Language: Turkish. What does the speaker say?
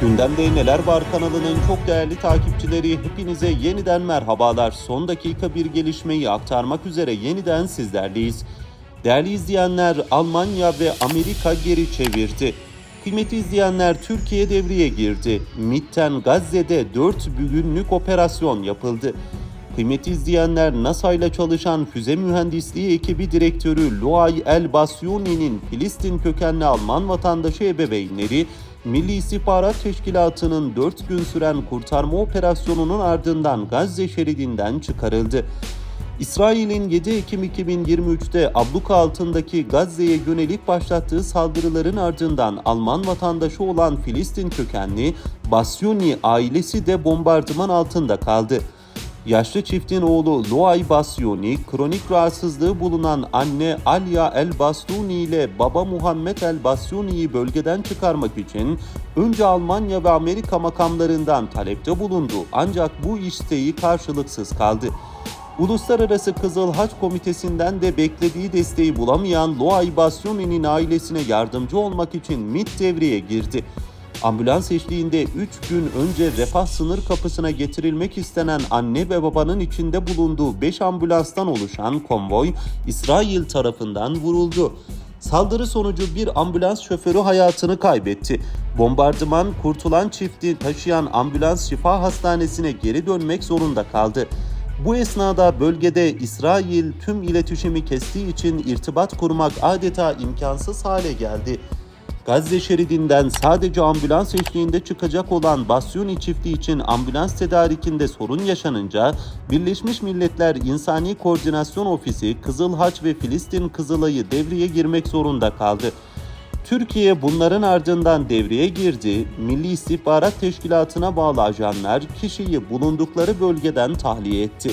Gündemde Neler Var kanalının çok değerli takipçileri hepinize yeniden merhabalar. Son dakika bir gelişmeyi aktarmak üzere yeniden sizlerleyiz. Değerli izleyenler Almanya ve Amerika geri çevirdi. Kıymetli izleyenler Türkiye devreye girdi. MİT'ten Gazze'de 4 günlük operasyon yapıldı. Kıymetli izleyenler NASA ile çalışan füze mühendisliği ekibi direktörü Luay El Basyuni'nin Filistin kökenli Alman vatandaşı ebeveynleri Milli İstihbarat Teşkilatı'nın 4 gün süren kurtarma operasyonunun ardından Gazze şeridinden çıkarıldı. İsrail'in 7 Ekim 2023'te abluka altındaki Gazze'ye yönelik başlattığı saldırıların ardından Alman vatandaşı olan Filistin kökenli Basyuni ailesi de bombardıman altında kaldı. Yaşlı çiftin oğlu Luay Basyuni, kronik rahatsızlığı bulunan anne Alya El Bastuni ile baba Muhammed El Basyuni'yi bölgeden çıkarmak için önce Almanya ve Amerika makamlarından talepte bulundu ancak bu isteği karşılıksız kaldı. Uluslararası Kızıl Haç Komitesi'nden de beklediği desteği bulamayan Luay Basyuni'nin ailesine yardımcı olmak için MİT devreye girdi. Ambulans eşliğinde 3 gün önce refah sınır kapısına getirilmek istenen anne ve babanın içinde bulunduğu 5 ambulanstan oluşan konvoy İsrail tarafından vuruldu. Saldırı sonucu bir ambulans şoförü hayatını kaybetti. Bombardıman kurtulan çifti taşıyan ambulans şifa hastanesine geri dönmek zorunda kaldı. Bu esnada bölgede İsrail tüm iletişimi kestiği için irtibat kurmak adeta imkansız hale geldi. Gazze şeridinden sadece ambulans eşliğinde çıkacak olan Basyuni çifti için ambulans tedarikinde sorun yaşanınca Birleşmiş Milletler İnsani Koordinasyon Ofisi Kızıl Haç ve Filistin Kızılay'ı devreye girmek zorunda kaldı. Türkiye bunların ardından devreye girdi. Milli İstihbarat Teşkilatı'na bağlı ajanlar kişiyi bulundukları bölgeden tahliye etti.